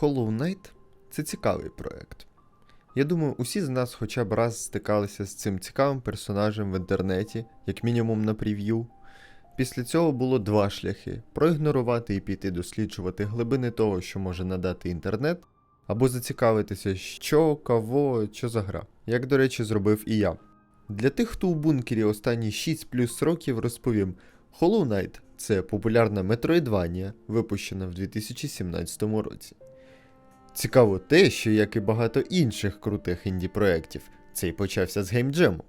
Hollow Knight це цікавий проект. Я думаю, усі з нас хоча б раз стикалися з цим цікавим персонажем в інтернеті, як мінімум на прев'ю. Після цього було два шляхи: проігнорувати і піти досліджувати глибини того, що може надати інтернет, або зацікавитися, що, кого, що за гра. Як, до речі, зробив і я. Для тих, хто у бункері останні 6 плюс років, розповім: Hollow Knight – це популярна Metroidvania, випущена в 2017 році. Цікаво те, що, як і багато інших крутих інді-проєктів, цей почався з геймджему.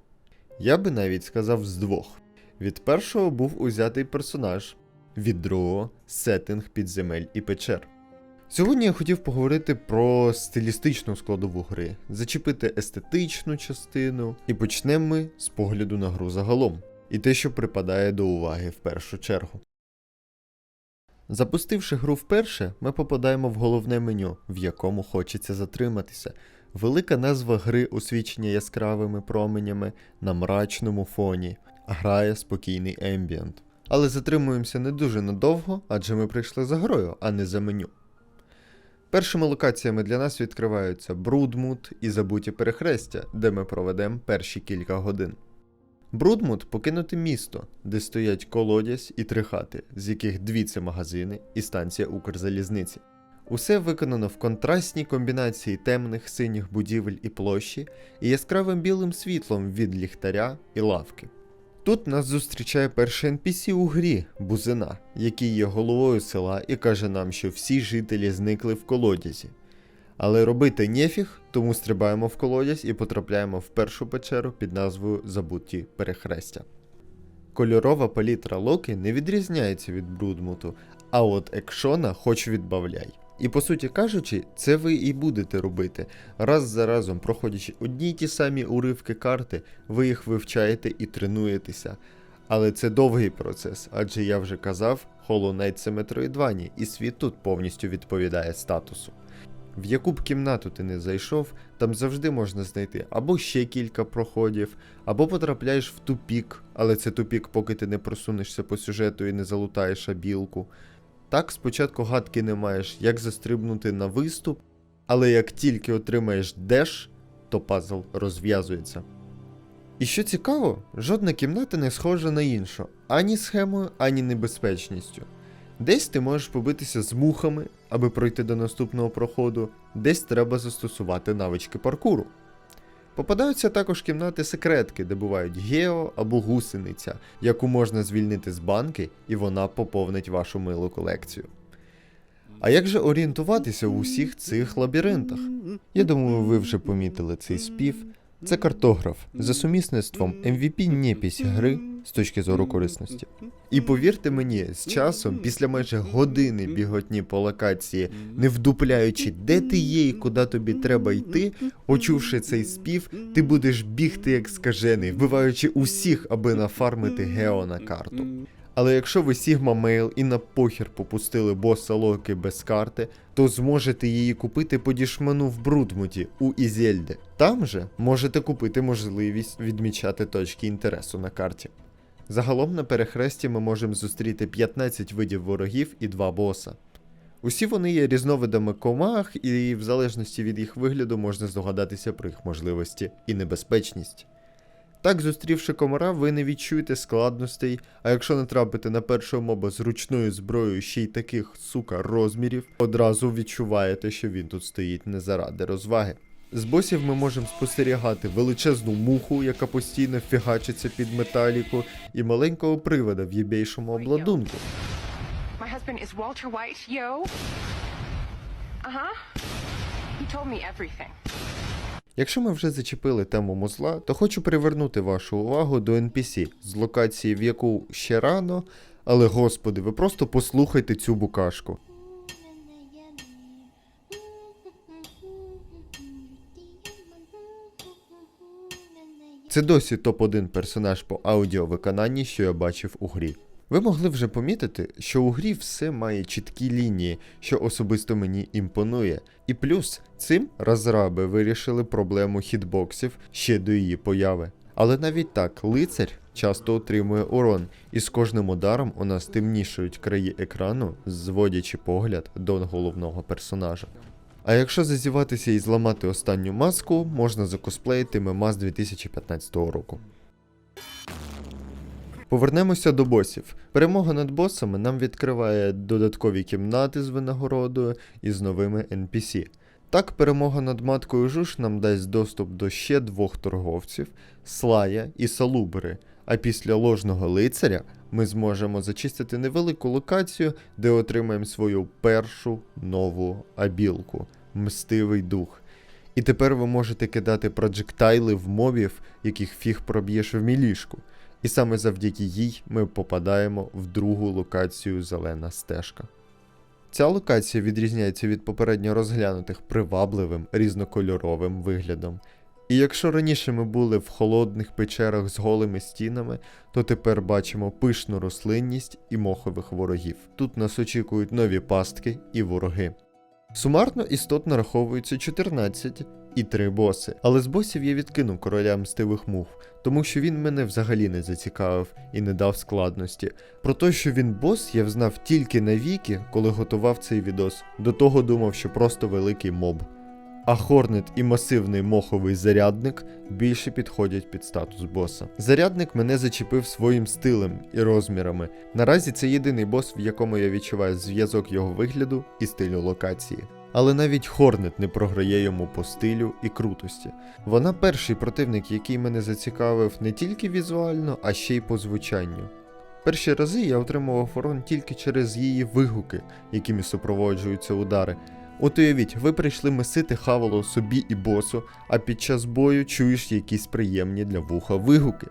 Я би навіть сказав з двох. Від першого був узятий персонаж, від другого сеттинг підземель і печер. Сьогодні я хотів поговорити про стилістичну складову гри, зачепити естетичну частину, і почнемо ми з погляду на гру загалом, і те, що припадає до уваги в першу чергу. Запустивши гру вперше, ми попадаємо в головне меню, в якому хочеться затриматися. Велика назва гри освічення яскравими променями на мрачному фоні, грає спокійний ембієнт. Але затримуємося не дуже надовго, адже ми прийшли за грою, а не за меню. Першими локаціями для нас відкриваються Брудмут і забуті перехрестя, де ми проведемо перші кілька годин. Брудмут покинуте місто, де стоять колодязь і три хати, з яких дві це магазини і станція Укрзалізниці. Усе виконано в контрастній комбінації темних синіх будівель і площі і яскравим білим світлом від ліхтаря і лавки. Тут нас зустрічає перший NPC у грі Бузина, який є головою села і каже нам, що всі жителі зникли в колодязі. Але робити нефіг, тому стрибаємо в колодязь і потрапляємо в першу печеру під назвою Забуті перехрестя. Кольорова палітра Локи не відрізняється від Брудмуту, а от екшона хоч відбавляй. І по суті кажучи, це ви і будете робити. Раз за разом, проходячи одні й ті самі уривки карти, ви їх вивчаєте і тренуєтеся. Але це довгий процес, адже я вже казав, Hollow Knight це Metroidvania, і світ тут повністю відповідає статусу. В яку б кімнату ти не зайшов, там завжди можна знайти або ще кілька проходів, або потрапляєш в тупік, але це тупік, поки ти не просунешся по сюжету і не залутаєш абілку. Так, спочатку гадки не маєш, як застрибнути на виступ, але як тільки отримаєш деш, то пазл розв'язується. І що цікаво, жодна кімната не схожа на іншу, ані схемою, ані небезпечністю. Десь ти можеш побитися з мухами, аби пройти до наступного проходу, десь треба застосувати навички паркуру. Попадаються також кімнати секретки, де бувають гео або гусениця, яку можна звільнити з банки, і вона поповнить вашу милу колекцію. А як же орієнтуватися у всіх цих лабіринтах? Я думаю, ви вже помітили цей спів. Це картограф за сумісництвом MVP непись гри з точки зору корисності. І повірте мені, з часом, після майже години біготні по локації, не вдупляючи, де ти є і куди тобі треба йти, почувши цей спів, ти будеш бігти як скажений, вбиваючи усіх, аби нафармити гео на карту. Але якщо ви Sigma Mail і на похір попустили боса Локи без карти, то зможете її купити по дішману в Брудмуті у Ізельде. Там же можете купити можливість відмічати точки інтересу на карті. Загалом на перехресті ми можемо зустріти 15 видів ворогів і 2 боса. Усі вони є різновидами комах, і в залежності від їх вигляду можна здогадатися про їх можливості і небезпечність. Так, зустрівши комара, ви не відчуєте складностей, а якщо натрапите на першого моба з ручною зброєю ще й таких, сука, розмірів, одразу відчуваєте, що він тут стоїть не заради розваги. З босів ми можемо спостерігати величезну муху, яка постійно фігачиться під металіку, і маленького привода в єбейшому обладунку. White, yo. Uh huh. He told me everything. Якщо ми вже зачепили тему музла, то хочу привернути вашу увагу до NPC з локації, в яку ще рано, але господи, ви просто послухайте цю букашку. Це досі топ-1 персонаж по аудіовиконанні, що я бачив у грі. Ви могли вже помітити, що у грі все має чіткі лінії, що особисто мені імпонує. І плюс цим розраби вирішили проблему хітбоксів ще до її появи. Але навіть так, лицар часто отримує урон, і з кожним ударом у нас темнішають краї екрану, зводячи погляд до головного персонажа. А якщо зазіватися і зламати останню маску, можна закосплеїти мема з 2015 року. Повернемося до босів. Перемога над босами нам відкриває додаткові кімнати з винагородою і з новими NPC. Так, перемога над маткою Жуж нам дасть доступ до ще двох торговців Слая і Салубери. А після ложного лицаря ми зможемо зачистити невелику локацію, де отримаємо свою першу нову абілку Мстивий дух. І тепер ви можете кидати проджектайли в мобів, яких фіг проб'єш в мілішку. І саме завдяки їй ми попадаємо в другу локацію Зелена стежка. Ця локація відрізняється від попередньо розглянутих привабливим різнокольоровим виглядом. І якщо раніше ми були в холодних печерах з голими стінами, то тепер бачимо пишну рослинність і мохових ворогів. Тут нас очікують нові пастки і вороги. Сумарно істот нараховується 14 і 3 боси, але з босів я відкинув короля мстивих мух, тому що він мене взагалі не зацікавив і не дав складності. Про те, що він бос, я взнав тільки навіки, коли готував цей відос. До того думав, що просто великий моб. А Хорнет і масивний моховий зарядник більше підходять під статус боса. Зарядник мене зачепив своїм стилем і розмірами. Наразі це єдиний бос, в якому я відчуваю зв'язок його вигляду і стилю локації. Але навіть Хорнет не програє йому по стилю і крутості. Вона перший противник, який мене зацікавив не тільки візуально, а ще й по звучанню. Перші рази я отримував урон тільки через її вигуки, якими супроводжуються удари. От уявіть, ви прийшли месити хавало собі і босу, а під час бою чуєш якісь приємні для вуха вигуки.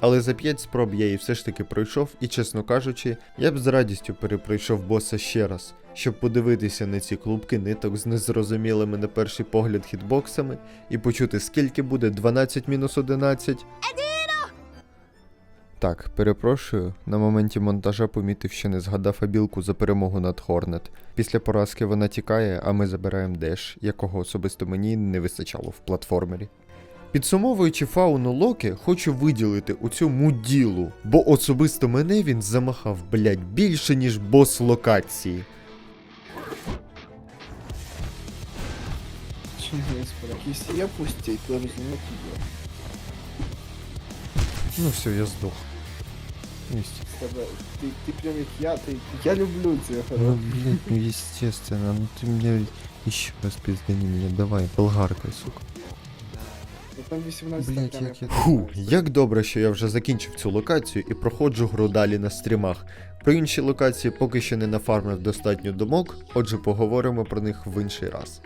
Але за 5 спроб я її все ж таки пройшов, і, чесно кажучи, я б з радістю перепройшов боса ще раз, щоб подивитися на ці клубки ниток з незрозумілими на перший погляд хітбоксами і почути, скільки буде 12 мінус 11. Так, перепрошую, на моменті монтажа помітив, що не згадав абілку за перемогу над Хорнет. Після поразки вона тікає, а ми забираємо деш, якого особисто мені не вистачало в платформері. Підсумовуючи фауну Локи, хочу виділити у цьому ділу, бо особисто мене він замахав, блять, більше, ніж бос локації. Чи господи, якщо я пустіть, то розуміти є. Ну все, я. З тебе, ти, ти прям як я, ти, я люблю цього. Ну, блядь, ну естественно, ну ты мне еще раз пиздани меня, давай, болгаркой, сука. Ну, там 18 Блять, там як я... Фу, як добре, що я вже закінчив цю локацію і проходжу гру далі на стрімах. Про інші локації поки що не нафармив достатньо думок, отже поговоримо про них в інший раз.